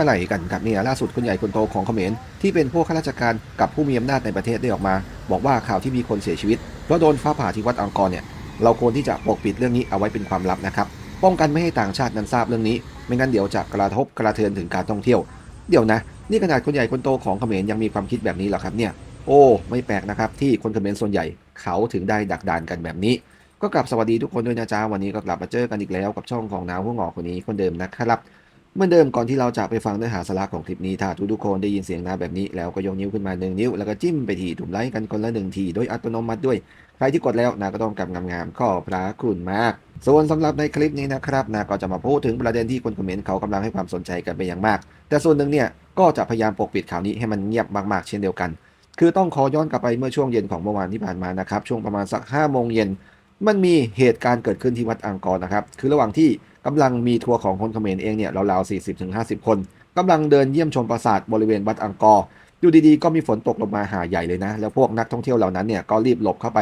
อะไรกันครับเนี่ยล่าสุดคนใหญ่คนโตของเขมรที่เป็นพวกข้าราชการกับผู้มีอำนาจในประเทศได้ออกมา บอกว่าข่าวที่มีคนเสียชีวิตเพราะโดนฟ้าผ่าที่วัดอังกอร์เนี่ยเราควรที่จะปกปิดเรื่องนี้เอาไว้เป็นความลับนะครับป้องกันไม่ให้ต่างชาตินั้นทราบเรื่องนี้ ไม่งั้นเดี๋ยวจะกระทบกระเทือนถึงการท่องเที่ยว เดี๋ยวนะ นี่ขนาดคนใหญ่คนโตของเขมรยังมีความคิดแบบนี้เหรอครับเนี่ยโอ้ไม่แปลกนะครับที่คนเขมรส่วนใหญ่เขาถึงได้ดักดานกันแบบนี้ ก็กลับสวัสดีทุกคนด้วยนะจ๊ะวันนี้ก็กลับมาเจอกันอีกแล้วกับช่องของน้าหัวงอคนนี้คนเดิมนะครับ เหมื่อนเดิมก่อนที่เราจะไปฟังเนื้อหาสาระของคลิปนี้ถ้าทุกทุกคนได้ยินเสียงนาแบบนี้แล้วก็ยกนิ้วขึ้นมาหนึ่งนิ้ว แล้วก็จิ้มไปที่ถุ่มไลค์กันคนละหนึ่งทีโดยอัตโนมัติด้วย ใครที่กดแล้วนาก็ต้องกำงามๆข้อพระคุณมาก ส่วนสำหรับในคลิปนี้นะครับนาก็จะมาพูดถึงประเด็นที่คนคอมเมนต์เขากำลังให้ความสนใจกันไปอย่างมาก แต่ส่วนหนึ่งเนี่ยก็จะพยายามปกปิดข่าวนี้ให้มันเงียบมากๆ เช่นเดียวกัน คือต้องขอย้อนกลับไปเมื่อช่วงเย็นของเมื่อวานที่ผ่านมานะครับช่วงประมาณสัก5้าโมงเย็น มันมีเหตุการณ์เกิดขึ้นที่วัดอังกอร์นะครับ คือระหว่างที่กำลังมีทัวร์ของคนเขมรเองเนี่ยราวๆ 40-50 คนกำลังเดินเยี่ยมชมปราสาทบริเวณวัดอังกอร์อยู่ดีๆ ก็มีฝนตกลงมาหาใหญ่เลยนะ แล้วพวกนักท่องเที่ยวเหล่านั้นเนี่ยก็รีบหลบเข้าไป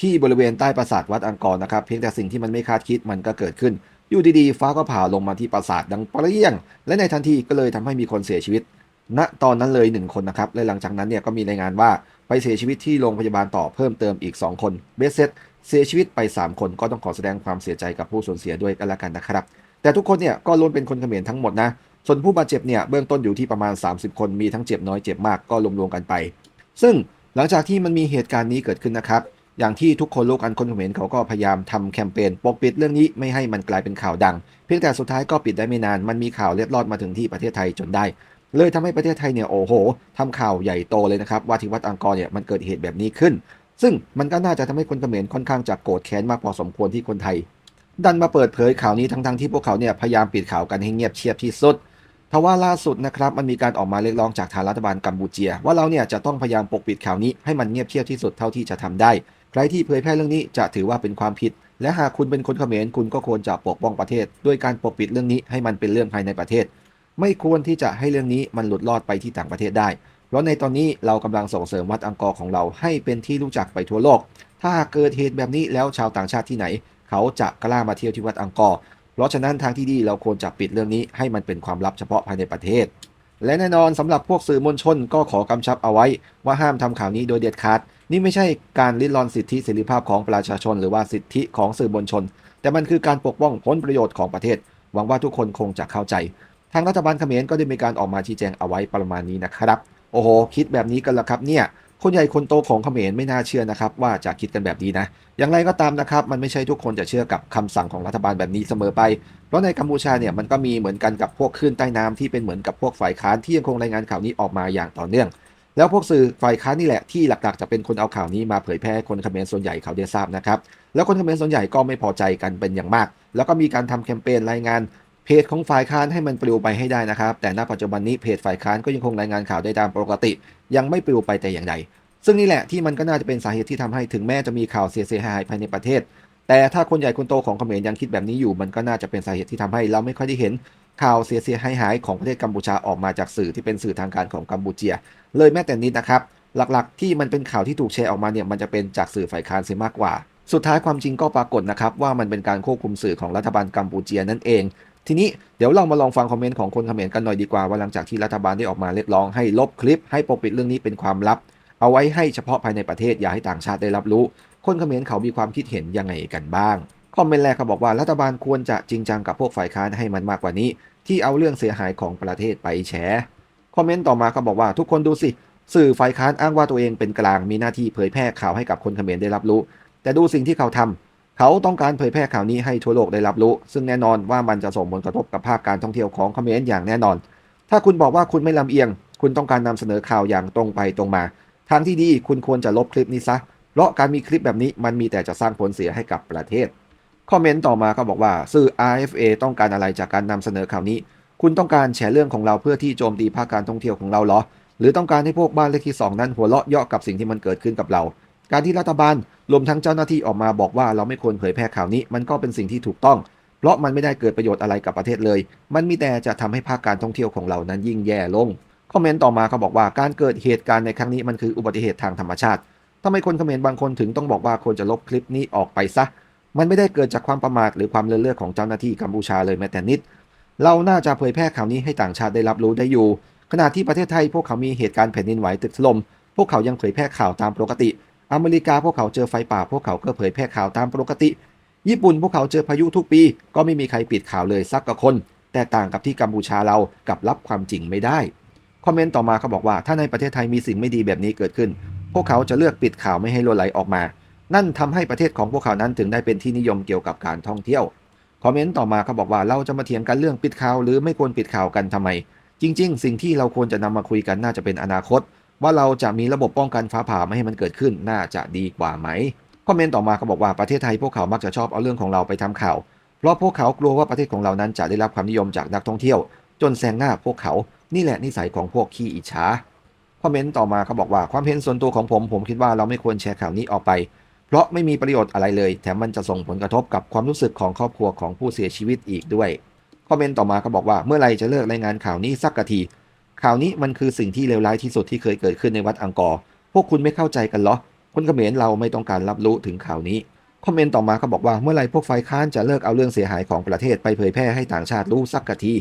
ที่บริเวณใต้ปราสาทวัดอังกอร์นะครับ เพียงแต่สิ่งที่มันไม่คาดคิดมันก็เกิดขึ้น อยู่ดีๆ ฟ้าก็ผ่าลงมาที่ปราสาทดังเปรี้ยง และในทันทีก็เลยทำให้มีคนเสียชีวิต ณ ตอนนั้นเลยหนึ่งคนนะครับ และหลังจากนั้นเนี่ยก็มีรายงานว่าไปเสียชีวิตที่โรงพยาบาลต่อเพิ่มเติมอีก 2 คน เบสเซต เสียชีวิตไป 3 คนก็ต้องขอแสดงความเสียใจกับผู้สูญเสียด้วยกันละกันนะครับ แต่ทุกคนเนี่ยก็ล้วนเป็นคนเขมรทั้งหมดนะ ส่วนผู้บาดเจ็บเนี่ยเบื้องต้นอยู่ที่ประมาณ 30 คนมีทั้งเจ็บน้อยเจ็บมากก็รวมๆกันไป ซึ่งหลังจากที่มันมีเหตุการณ์นี้เกิดขึ้นนะครับ อย่างที่ทุกคนโลกอันคนเขมรเขาก็พยายามทำแคมเปญปกปิดเรื่องนี้ไม่ให้มันกลายเป็นข่าวดัง เพียงแต่สุดท้ายก็ปิดได้ไม่นานมันมีข่าวเล็ดลอดมาถึงที่ประเทศไทยจนได้เลยทำให้ประเทศไทยเนี่ยโอ้โหทำข่าวใหญ่โตเลยนะครับ ว่าที่วัดอังกอร์เนี่ยมันเกิดเหตุแบบนี้ขึ้น ซึ่งมันก็น่าจะทำให้คนเขมรค่อนข้างจะโกรธแค้นมากพอสมควรที่คนไทย ดันมาเปิดเผยข่าวนี้ทั้งๆที่พวกเขาเนี่ยพยายามปิดข่าวกันให้เงียบเชียบที่สุดทว่าล่าสุดนะครับมันมีการออกมาเรียกร้องจากทางรัฐบาลกัมพูเชีย ว่าเราเนี่ยจะต้องพยายามปกปิดข่าวนี้ให้มันเงียบเชียบที่สุดเท่าที่จะทำได้ ใครที่เผยแพร่เรื่องนี้จะถือว่าเป็นความผิด และหากคุณเป็นคนเขมรคุณก็ควรจะปกป้องประเทศ ด้วยการปกปิดเรื่องนี้ให้มันเป็นเรื่องภายในประเทศ ไม่ควรที่จะให้เรื่องนี้มันหลุดลอดไปที่ต่างประเทศได้ ราะในตอนนี้เรากำลังส่งเสริมวัดอังกอร์ของเราให้เป็นที่รู้จักไปทั่วโลก ถ้าเกิดเหตุแบบนี้แล้วชาวต่างชาติที่ไหน เขาจะกล้ามาเที่ยวที่วัดอังกอร์ เพราะฉะนั้นทางที่ดีเราควรจะปิดเรื่องนี้ให้มันเป็นความลับเฉพาะภายในประเทศ และแน่นอนสำหรับพวกสื่อมวลชนก็ขอกำชับเอาไว้ ว่าห้ามทำข่าวนี้โดยเด็ดขาด นี่ไม่ใช่การลิดรอนสิทธิเสรีภาพของประชาชน หรือว่าสิทธิของสื่อมวลชน แต่มันคือการปกป้องผลประโยชน์ของประเทศ หวังว่าทุกคนคงจะเข้าใจ ทางรัฐบาลเขมรก็ได้มีการออกมาชี้แจงเอาไว้ประมาณนี้นะครับ อ้โหคิดแบบนี้กันละครับเนี่ยคนใหญ่คนโตของเขมรไม่น่าเชื่อนะครับ ว่าจะคิดกันแบบนี้นะ อย่างไรก็ตามนะครับ มันไม่ใช่ทุกคนจะเชื่อกับคำสั่งของรัฐบาลแบบนี้เสมอไป เพราะในกัมพูชาเนี่ยมันก็มีเหมือนกันกับพวกคลื่นใต้น้ำที่เป็นเหมือนกับพวกฝ่ายค้านที่ยังคงรายงานข่าวนี้ออกมาอย่างต่อเนื่อง แล้วพวกสื่อฝ่ายค้านนี่แหละที่หลักๆจะเป็นคนเอาข่าวนี้มาเผยแพร่คนเขมรส่วนใหญ่เขาได้ทราบนะครับ แล้วคนเขมรส่วนใหญ่ก็ไม่พอใจกันเป็นอย่างมาก แล้วก็มีการทำแคมเปญรายงาน เพจของฝ่ายค้านให้มันปลิวไปให้ได้นะครับ แต่ณปัจจุบันนี้เพจฝ่ายค้านก็ยังคงรายงานข่าวได้ตามปกติ ยังไม่ปลิวไปแต่อย่างใด ซึ่งนี่แหละที่มันก็น่าจะเป็นสาเหตุที่ทำให้ถึงแม้จะมีข่าวเสียหายภายในประเทศ แต่ถ้าคนใหญ่คนโตของเขมรยังคิดแบบนี้อยู่ มันก็น่าจะเป็นสาเหตุที่ทำให้เราไม่ค่อยได้เห็นข่าวเสียหายหายของประเทศกัมพูชาออกมาจากสื่อที่เป็นสื่อทางการของกัมพูเชีย เลยแม้แต่นิดนะครับ หลักๆ ที่มันเป็นข่าวที่ถูกแชร์ออกมาเนี่ยมันจะเป็นจากสื่อฝ่ายค้านเสียมากกว่า สุดท้ายความจริงก็ปรากฏนะครับว่ามันเป็นการควบคุมสื่อของรัฐบาลกัมพูเชียนั่นเอง ทีนี้เดี๋ยวเรามาลองฟังคอมเมนต์ของคนเขมรกันหน่อยดีกว่าว่าหลังจากที่รัฐบาลได้ออกมาเรียกร้องให้ลบคลิป ให้ปกปิดเรื่องนี้เป็นความลับ เอาไว้ให้เฉพาะภายในประเทศอย่าให้ต่างชาติได้รับรู้ คนเขมรเขามีความคิดเห็นยังไงกันบ้างคอมเมนต์แรกเขาบอกว่ารัฐบาลควรจะจริงจังกับพวกฝ่ายค้านให้มันมากกว่านี้ ที่เอาเรื่องเสียหายของประเทศไปแฉคอมเมนต์ต่อมาเขาบอกว่าทุกคนดูสิสื่อฝ่ายค้านอ้างว่าตัวเองเป็นกลางมีหน้าที่เผยแพร่ข่าวให้กับคนเขมรได้รับรู้ แต่ดูสิ่งที่เขาทำ เขาต้องการเผยแพร่ข่าวนี้ให้ทั่วโลกได้รับรู้ ซึ่งแน่นอนว่ามันจะส่งผลกระทบกับภาคการท่องเที่ยวของเขมรอย่างแน่นอน ถ้าคุณบอกว่าคุณไม่ลำเอียง คุณต้องการนำเสนอข่าวอย่างตรงไปตรงมา ทางที่ดีคุณควรจะลบคลิปนี้ซะ เพราะการมีคลิปแบบนี้มันมีแต่จะสร้างผลเสียให้กับประเทศ คอมเมนต์ต่อมาเขาบอกว่าสื่อ RFA ต้องการอะไรจากการนำเสนอข่าวนี้ คุณต้องการแฉเรื่องของเราเพื่อที่โจมตีภาคการท่องเที่ยวของเราเหรอ หรือต้องการให้พวกบ้านเลขที่ 2 นั้นหัวเราะเยาะกับสิ่งที่มันเกิดขึ้นกับเรา การที่รัฐบาลรวมทั้งเจ้าหน้าที่ออกมาบอกว่าเราไม่ควรเผยแพร่ข่าวนี้ มันก็เป็นสิ่งที่ถูกต้อง เพราะมันไม่ได้เกิดประโยชน์อะไรกับประเทศเลย มันมีแต่จะทำให้ภาคการท่องเที่ยวของเรานั้นยิ่งแย่ลง คอมเมนต์ต่อมาเขาบอกว่าการเกิดเหตุการณ์ในครั้งนี้มันคืออุบัติเหตุทางธรรมชาติทำไมคนคอมเขมรบางคนถึงต้องบอกว่าควรจะลบคลิปนี้ออกไปซะ มันไม่ได้เกิดจากความประมาทหรือความเลื่อนเลือของเจ้าหน้าที่กัมพูชาเลยแม้แต่นิด เราน่าจะเผยแพร่ข่าวนี้ให้ต่างชาติได้รับรู้ได้อยู่ ขณะที่ประเทศไทยพวกเขามีเหตุการณ์แผ่นดินไหวตึกถล่มพวกเขายังเผยแพร่ข่าวตามปกติ อเมริกาพวกเขาเจอไฟป่าพวกเขาก็เผยแพร่ข่าวตามปกติ ญี่ปุ่นพวกเขาเจอพายุทุกปี ก็ไม่มีใครปิดข่าวเลยสักกคน แต่ต่างกับที่กัมพูชาเรากับรับความจริงไม่ได้ คอมเมนต์ต่อมาเขาบอกว่าถ้าในประเทศไทยมีสิ่งไม่ดีแบบนี้เกิดขึ้น พวกเขาจะเลือกปิดข่าวไม่ให้รั่วไหลออกมา นั่นทำให้ประเทศของพวกเขานั้นถึงได้เป็นที่นิยมเกี่ยวกับการท่องเที่ยว คอมเมนต์ต่อมาเขาบอกว่าเราจะมาเถียงกันเรื่องปิดข่าวหรือไม่ควรปิดข่าวกันทำไม จริง ๆ สิ่งที่เราควรจะนำมาคุยกันน่าจะเป็นอนาคต ว่าเราจะมีระบบป้องกันฟ้าผ่าไม่ให้มันเกิดขึ้นน่าจะดีกว่าไหมคอมเมนต์ต่อมาเขาบอกว่าประเทศไทยพวกเขามักจะชอบเอาเรื่องของเราไปทำข่าว เพราะพวกเขากลัวว่าประเทศของเรานั้นจะได้รับความนิยมจากนักท่องเที่ยว จนแซงหน้าพวกเขา นี่แหละนิสัยของพวกขี้อิจฉาคอมเมนต์ต่อมาเขาบอกว่าความเห็นส่วนตัวของผม ผมคิดว่าเราไม่ควรแชร์ข่าวนี้ออกไป เพราะไม่มีประโยชน์อะไรเลย แถมมันจะส่งผลกระทบกับความรู้สึกของครอบครัวของผู้เสียชีวิตอีกด้วยคอมเมนต์ต่อมาเขาบอกว่าเมื่อไรจะเลิกรายงานข่าวนี้สักกะที ข่าวนี้มันคือสิ่งที่เลวร้ายที่สุดที่เคยเกิดขึ้นในวัดอังกอร์พวกคุณไม่เข้าใจกันเหรอคนเขมรเราไม่ต้องการรับรู้ถึงข่าวนี้คอมเมนต์ต่อมาเขาบอกว่าเมื่อไรพวกฝ่ายค้านจะเลิกเอาเรื่องเสียหายของประเทศไปเผยแพร่ให้ต่างชาติรู้สักกะที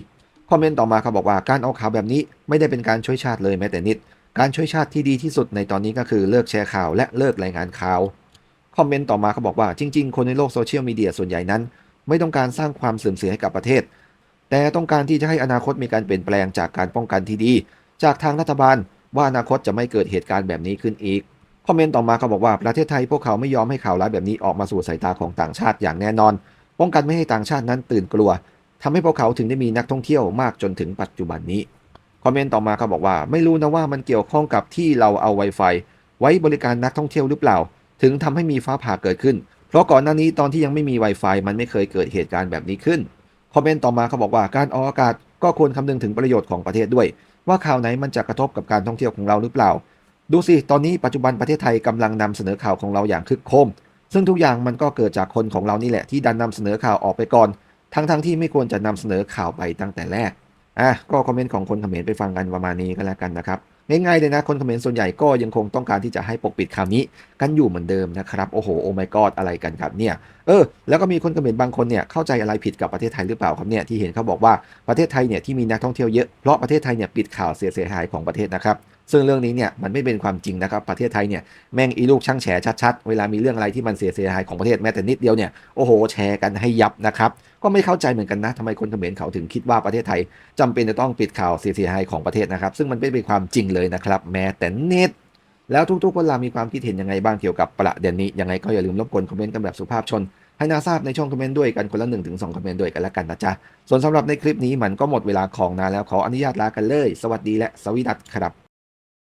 คอมเมนต์ต่อมาเขาบอกว่าการเอาข่าวแบบนี้ไม่ได้เป็นการช่วยชาติเลยแม้แต่นิด การช่วยชาติที่ดีที่สุดในตอนนี้ก็คือเลิกแชร์ข่าวและเลิกรายงานข่าวคอมเมนต์ต่อมาเขาบอกว่าจริง ๆ คนในโลกโซเชียลมีเดียส่วนใหญ่นั้น ไม่ต้องการสร้างความเสื่อมเสียให้กับประเทศ แต่ต้องการที่จะให้อนาคตมีการเปลี่ยนแปลงจากการป้องกันที่ดี จากทางรัฐบาล ว่าอนาคตจะไม่เกิดเหตุการณ์แบบนี้ขึ้นอีกคอมเมนต์ต่อมาเขาบอกว่าประเทศไทยพวกเขาไม่ยอมให้ข่าวร้ายแบบนี้ออกมาสู่สายตาของต่างชาติอย่างแน่นอน ป้องกันไม่ให้ต่างชาตินั้นตื่นกลัวทำให้พวกเขาถึงได้มีนักท่องเที่ยวมากจนถึงปัจจุบันนี้คอมเมนต์ต่อมาเขาบอกว่าไม่รู้นะว่ามันเกี่ยวข้องกับที่เราเอา Wi-Fi ไว้บริการนักท่องเที่ยวหรือเปล่า ถึงทำให้มีฟ้าผ่าเกิดขึ้น เพราะก่อนหน้านี้ตอนที่ยังไม่มี Wi-Fi มันไม่เคยเกิดเหตุการณ์แบบนี้ขึ้น คอมเมนต์ต่อมาเขาบอกว่าการออกอากาศก็ควรคำนึงถึงประโยชน์ของประเทศด้วย ว่าข่าวไหนมันจะกระทบกับการท่องเที่ยวของเราหรือเปล่า ดูสิ ตอนนี้ปัจจุบันประเทศไทยกำลังนำเสนอข่าวของเราอย่างคึกโคม ซึ่งทุกอย่างมันก็เกิดจากคนของเรานี่แหละที่ดันนำเสนอข่าวออกไปก่อน ทั้งๆทที่ไม่ควรจะนำเสนอข่าวไปตั้งแต่แรกอะก็คอมเมนต์ของคนเขมรไปฟังกันประมาณนี้ก็แล้วกันนะครับ ง่ายๆเลยนะคนเขมรส่วนใหญ่ก็ยังคงต้องการที่จะให้ปกปิดข่าวนี้กันอยู่เหมือนเดิมนะครับโอ้โหโอ้ my god อะไรกันครับเนี่ยเออแล้วก็มีคนเขมรบางคนเนี่ยเข้าใจอะไรผิดกับประเทศไทยหรือเปล่าครับเนี่ยที่เห็นเขาบอกว่าประเทศไทยเนี่ยที่มีนักท่องเที่ยวเยอะเพราะประเทศไทยเนี่ยปิดข่าวเสียหายของประเทศนะครับ ซึ่งเรื่องนี้เนี่ยมันไม่เป็นความจริงนะครับประเทศไทยเนี่ยแม่งอีลูกช่างแฉชัดๆ เวลามีเรื่องอะไรที่มันเสียเสียหายของประเทศแม้แต่นิดเดียวเนี่ยโอ้โหแชร์กันให้ยับนะครับก็ไม่เข้าใจเหมือนกันนะทำไมคนเขมรเขาถึงคิดว่าประเทศไทยจำเป็นจะต้องปิดข่าวเสียหายของประเทศนะครับ ซึ่งมันไม่เป็นความจริงเลยนะครับ แม้แต่นิดแล้วทุกๆคนเรามีความคิดเห็นยังไงบ้างเกี่ยวกับประเด็นนี้ยังไงก็อย่าลืมรบกวนคอมเมนต์กันแบบสุภาพชนให้นาทราบในช่องคอมเมนต์ด้วยกันคนละ1นถึงสคอมเมนต์ด้วยกันแล้วกันนะจ๊ะ ส่วนสำหรับในคลิปนี้มันก็หมดเวลาของนาแล้วขออนุญาตลากันเลย สวัสดีและสวีดัตครับ